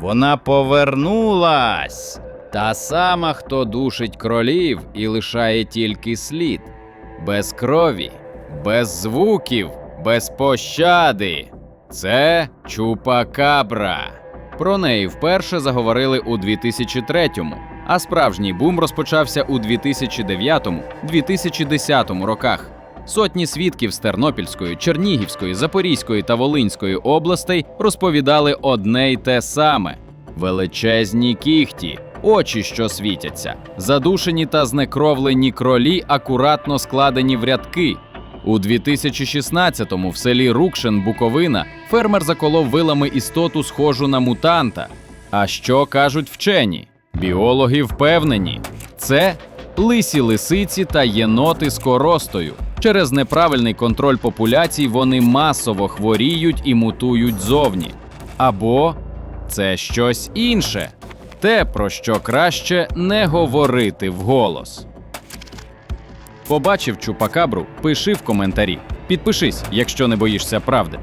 Вона повернулась. Та сама, хто душить кролів і лишає тільки слід. Без крові, без звуків, без пощади. Це Чупакабра. Про неї вперше заговорили у 2003-му, а справжній бум розпочався у 2009-2010 роках. Сотні свідків з Тернопільської, Чернігівської, Запорізької та Волинської областей розповідали одне й те саме: величезні кіхті, очі, що світяться, задушені та знекровлені кролі, акуратно складені в рядки. У 2016-му в селі Рукшин, Буковина, фермер заколов вилами істоту, схожу на мутанта. А що кажуть вчені? Біологи впевнені, це лисі лисиці та єноти з коростою. Через неправильний контроль популяцій вони масово хворіють і мутують зовні. Або це щось інше, те, про що краще не говорити вголос. Побачив чупакабру, пиши в коментарі. Підпишись, якщо не боїшся правди.